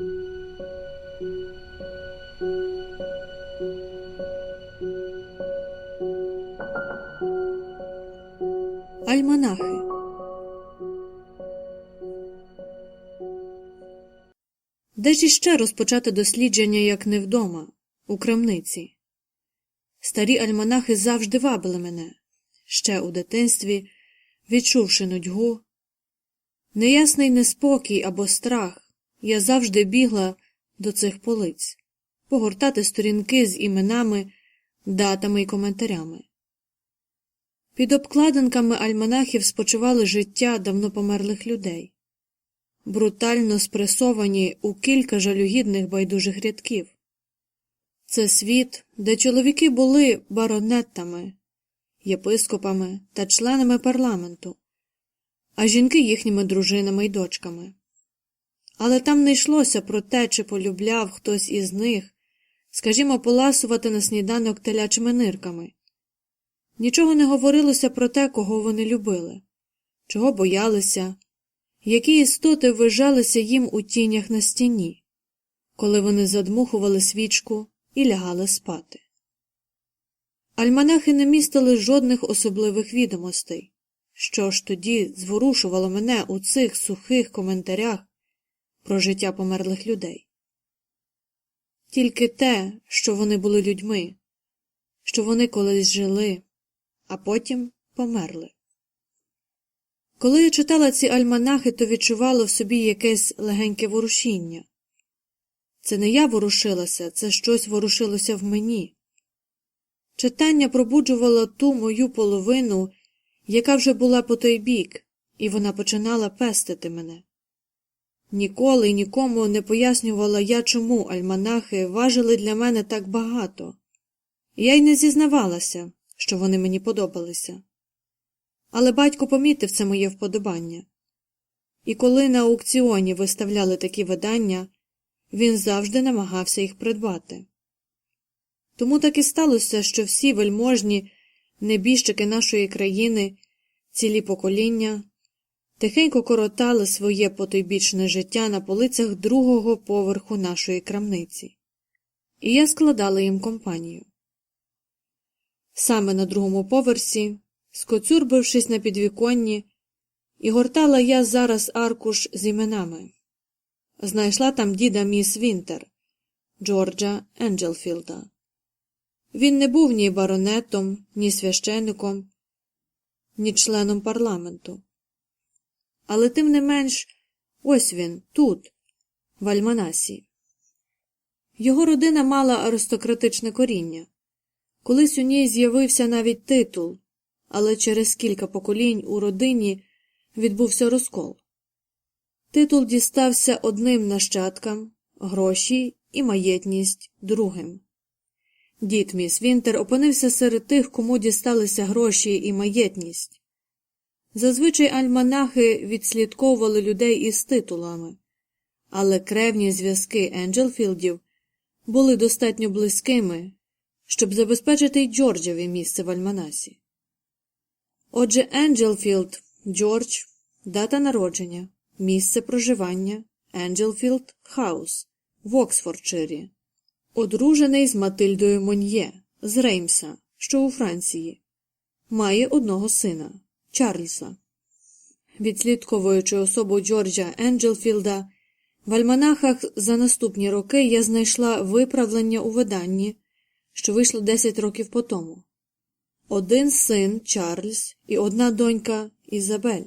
Альманахи Де ж іще розпочати дослідження, як не вдома, у крамниці? Старі альманахи завжди вабили мене, ще у дитинстві, відчувши нудьгу. Неясний неспокій або страх, я завжди бігла до цих полиць, погортати сторінки з іменами, датами і коментарями. Під обкладинками альманахів спочивали життя давно померлих людей, брутально спресовані у кілька жалюгідних байдужих рядків. Це світ, де чоловіки були баронеттами, єпископами та членами парламенту, а жінки їхніми дружинами й дочками. Але там не йшлося про те, чи полюбляв хтось із них, скажімо, поласувати на сніданок телячими нирками. Нічого не говорилося про те, кого вони любили, чого боялися, які істоти вижалися їм у тінях на стіні, коли вони задмухували свічку і лягали спати. Альманахи не містили жодних особливих відомостей, що ж тоді зворушувало мене у цих сухих коментарях про життя померлих людей. Тільки те, що вони були людьми, що вони колись жили а потім померли. Коли я читала ці альманахи, то відчувала в собі якесь легеньке ворушіння. Це не я ворушилася, це щось ворушилося в мені. Читання пробуджувало ту мою половину, яка вже була по той бік, і вона починала пестити мене. Ніколи нікому не пояснювала я, чому альманахи важили для мене так багато. Я й не зізнавалася, що вони мені подобалися. Але батько помітив це моє вподобання. І коли на аукціоні виставляли такі видання, він завжди намагався їх придбати. Тому так і сталося, що всі вельможні небіжчики нашої країни, цілі покоління, тихенько коротали своє потойбічне життя на полицях другого поверху нашої крамниці, і я складала їм компанію саме на другому поверсі, скоцюрбившись на підвіконні, і гортала я зараз аркуш з іменами. Знайшла там діда міс Вінтер, Джорджа Енджелфілда. Він не був ні баронетом, ні священником, ні членом парламенту. Але тим не менш ось він, тут, в Альманасі. Його родина мала аристократичне коріння. Колись у ній з'явився навіть титул, але через кілька поколінь у родині відбувся розкол. Титул дістався одним нащадкам, гроші і маєтність другим. Дід міс Вінтер опинився серед тих, кому дісталися гроші і маєтність. Зазвичай альманахи відслідковували людей із титулами, але кревні зв'язки Енджелфілдів були достатньо близькими, щоб забезпечити й Джорджеві місце в Альманасі. Отже, Енджелфілд, Джордж, дата народження, місце проживання Енджелфілд Хаус в Оксфордширі, одружений з Матильдою Мон'є з Реймса, що у Франції, має одного сина Чарльза. Відслідковуючи особу Джорджа Енджелфілда, в альманахах за наступні роки я знайшла виправлення у виданні що вийшло 10 років по тому. Один син Чарльз і одна донька Ізабель.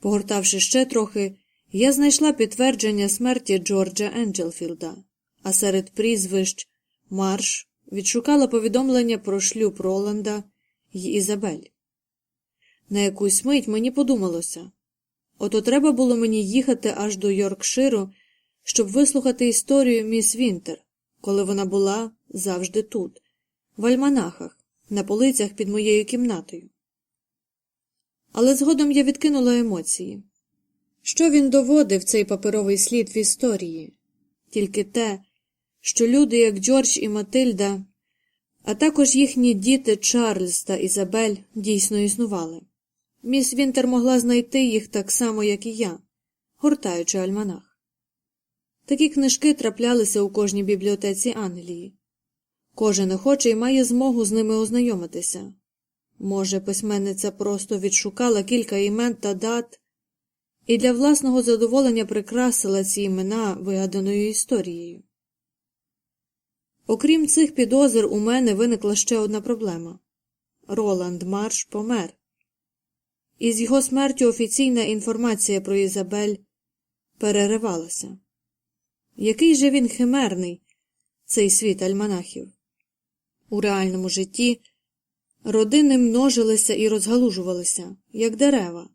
Погортавши ще трохи, я знайшла підтвердження смерті Джорджа Енджелфілда, а серед прізвищ Марш відшукала повідомлення про шлюб Роланда й Ізабель. На якусь мить мені подумалося ото треба було мені їхати аж до Йоркширу, щоб вислухати історію міс Вінтер, коли вона була завжди тут, в альманахах, на полицях під моєю кімнатою. Але згодом я відкинула емоції. Що він доводив цей паперовий слід в історії? Тільки те, що люди, як Джордж і Матильда, а також їхні діти Чарльз та Ізабель дійсно існували. Міс Вінтер могла знайти їх так само, як і я, гортаючи альманах. Такі книжки траплялися у кожній бібліотеці Англії. Кожен охочий має змогу з ними ознайомитися. Може, письменниця просто відшукала кілька імен та дат і для власного задоволення прикрасила ці імена вигаданою історією. Окрім цих підозр, у мене виникла ще одна проблема Роланд Марш помер. Із його смертю офіційна інформація про Ізабель переривалася. Який же він химерний, цей світ альманахів? У реальному житті родини множилися і розгалужувалися, як дерева.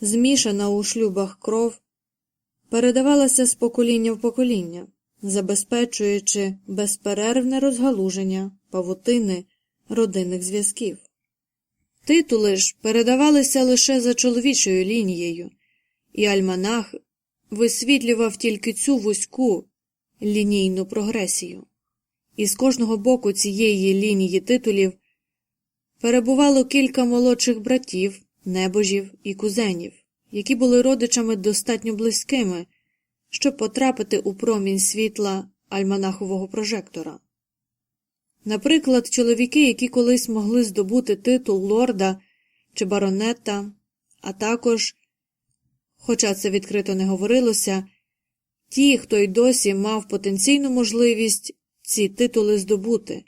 Змішана у шлюбах кров передавалася з покоління в покоління, забезпечуючи безперервне розгалуження павутини родинних зв'язків. Титули ж передавалися лише за чоловічою лінією, і альманах висвітлював тільки цю вузьку лінійну прогресію. І з кожного боку цієї лінії титулів перебувало кілька молодших братів, небожів і кузенів, які були родичами достатньо близькими, щоб потрапити у промінь світла альманахового прожектора. Наприклад, чоловіки, які колись могли здобути титул лорда чи баронета, а також, хоча це відкрито не говорилося, ті, хто й досі мав потенційну можливість ці титули здобути,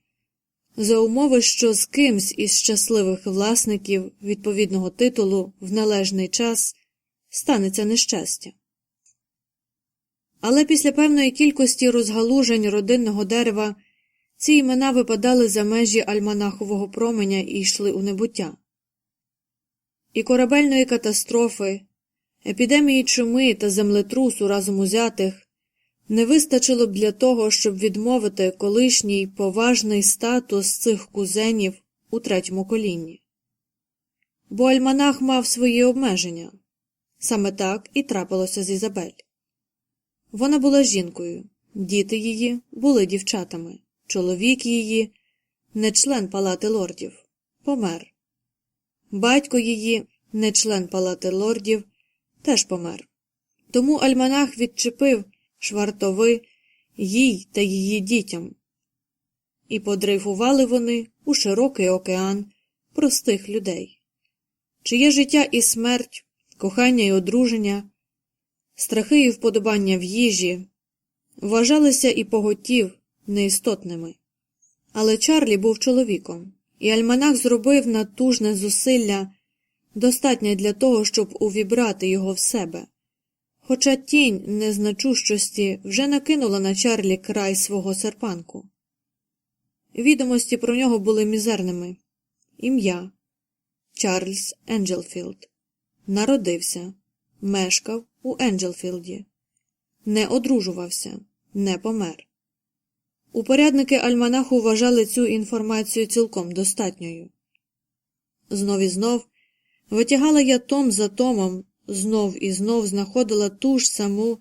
за умови, що з кимсь із щасливих власників відповідного титулу в належний час станеться нещастя. Але після певної кількості розгалужень родинного дерева ці імена випадали за межі альманахового променя і йшли у небуття. І корабельної катастрофи, епідемії чуми та землетрусу разом узятих не вистачило б для того, щоб відмовити колишній поважний статус цих кузенів у третьому колінні. Бо альманах мав свої обмеження саме так і трапилося з Ізабель. Вона була жінкою, діти її були дівчатами, чоловік її, не член палати лордів, помер. Батько її, не член палати лордів, теж помер. Тому альманах відчепив швартови їй та її дітям, і подрейфували вони у широкий океан простих людей, чиє життя і смерть, кохання і одруження, страхи і вподобання в їжі вважалися і поготів неістотними. Але Чарлі був чоловіком, і альманах зробив натужне зусилля достатнє для того, щоб увібрати його в себе. Хоча тінь незначущості вже накинула на Чарлі край свого серпанку. Відомості про нього були мізерними ім'я Чарльз Енджелфілд. Народився, мешкав у Енджелфілді, не одружувався, не помер. Упорядники Альманаху вважали цю інформацію цілком достатньою. Знов і знов витягала я том за томом знов і знов знаходила ту ж саму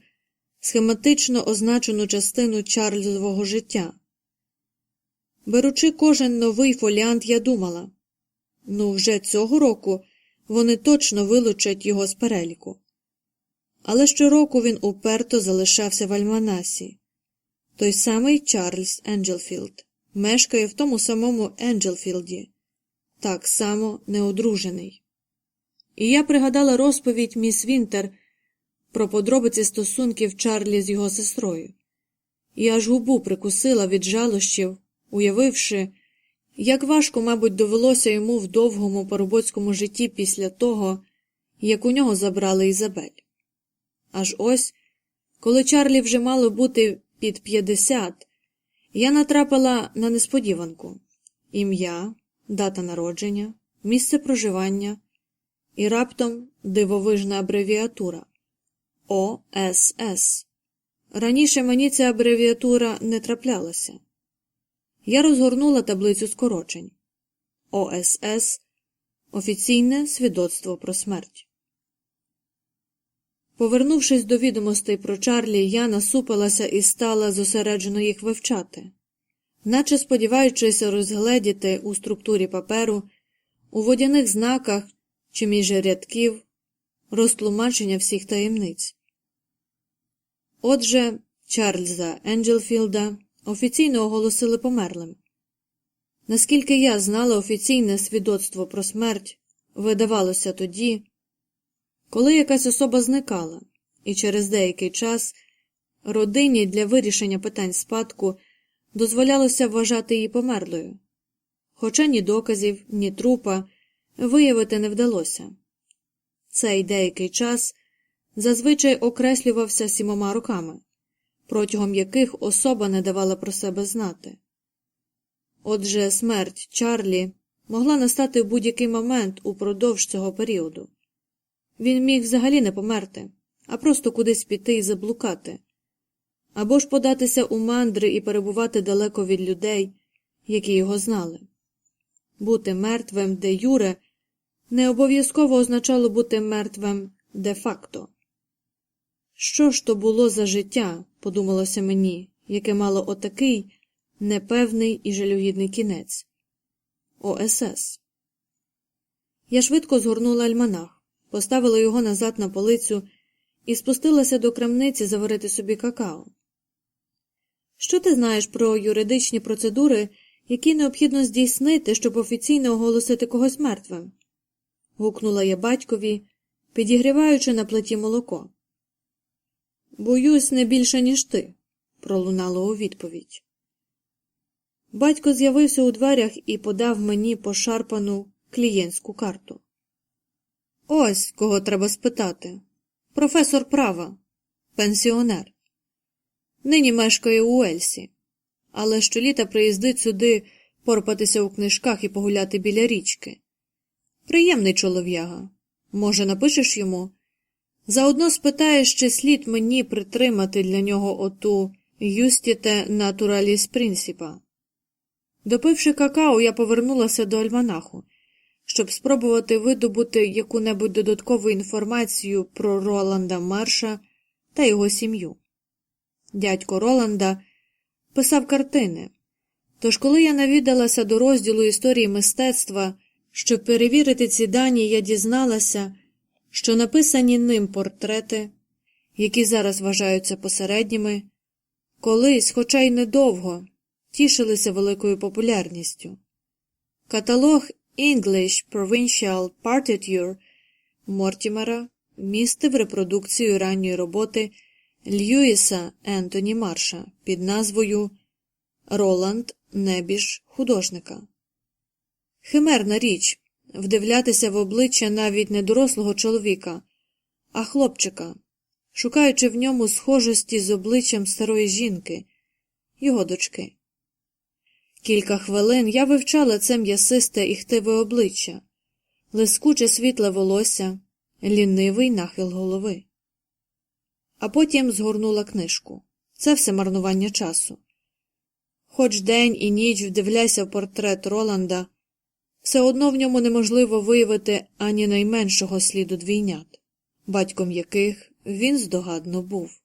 схематично означену частину Чарльзового життя. Беручи кожен новий фоліант, я думала ну, вже цього року вони точно вилучать його з переліку. Але щороку він уперто залишався в Альманасі. Той самий Чарльз Енджелфілд мешкає в тому самому Енджелфілді, так само неодружений. І я пригадала розповідь міс Вінтер про подробиці стосунків Чарлі з його сестрою, і аж губу прикусила від жалощів, уявивши, як важко, мабуть, довелося йому в довгому поробоцькому житті після того, як у нього забрали Ізабель. Аж ось, коли Чарлі вже мало бути під 50, я натрапила на несподіванку ім'я, дата народження, місце проживання. І раптом дивовижна абревіатура ОСС. Раніше мені ця абревіатура не траплялася. Я розгорнула таблицю скорочень ОСС Офіційне свідоцтво про смерть. Повернувшись до відомостей про Чарлі, я насупилася і стала зосереджено їх вивчати, наче сподіваючись розгледіти у структурі паперу, у водяних знаках чи між рядків розтлумачення всіх таємниць. Отже, Чарльза Енджелфілда офіційно оголосили померлим. Наскільки я знала офіційне свідоцтво про смерть, видавалося тоді, коли якась особа зникала, і через деякий час родині для вирішення питань спадку дозволялося вважати її померлою, хоча ні доказів, ні трупа виявити не вдалося. Цей деякий час зазвичай окреслювався сімома роками, протягом яких особа не давала про себе знати. Отже, смерть Чарлі могла настати в будь-який момент упродовж цього періоду. Він міг взагалі не померти, а просто кудись піти і заблукати, або ж податися у мандри і перебувати далеко від людей, які його знали. Бути мертвим де юре не обов'язково означало бути мертвим де факто. Що ж то було за життя, подумалося мені, яке мало отакий непевний і жалюгідний кінець. ОСС. Я швидко згорнула альманах, поставила його назад на полицю і спустилася до крамниці заварити собі какао. Що ти знаєш про юридичні процедури, які необхідно здійснити, щоб офіційно оголосити когось мертвим? гукнула я батькові, підігріваючи на плиті молоко. Боюсь, не більше, ніж ти, пролунало у відповідь. Батько з'явився у дверях і подав мені пошарпану клієнтську карту. Ось кого треба спитати. Професор права, пенсіонер. Нині мешкає у Ельсі, але щоліта приїздить сюди порпатися у книжках і погуляти біля річки. Приємний чолов'яга. Може, напишеш йому? Заодно спитаєш, чи слід мені притримати для нього оту юстіте натураліс принципа. Допивши какао, я повернулася до альманаху, щоб спробувати видобути яку-небудь додаткову інформацію про Роланда Марша та його сім'ю. Дядько Роланда писав картини. Тож, коли я навідалася до розділу історії мистецтва, щоб перевірити ці дані, я дізналася, що написані ним портрети, які зараз вважаються посередніми, колись, хоча й недовго, тішилися великою популярністю. Каталог English Provincial Partiture Мортімера містив репродукцію ранньої роботи Льюіса Ентоні Марша під назвою Роланд Небіж художника. Химерна річ вдивлятися в обличчя навіть не дорослого чоловіка, а хлопчика, шукаючи в ньому схожості з обличчям старої жінки, його дочки. Кілька хвилин я вивчала це м'ясисте і хтиве обличчя, лискуче світле волосся, лінивий нахил голови. А потім згорнула книжку. Це все марнування часу. Хоч день і ніч вдивляйся в портрет Роланда, все одно в ньому неможливо виявити ані найменшого сліду двійнят, батьком яких він здогадно був.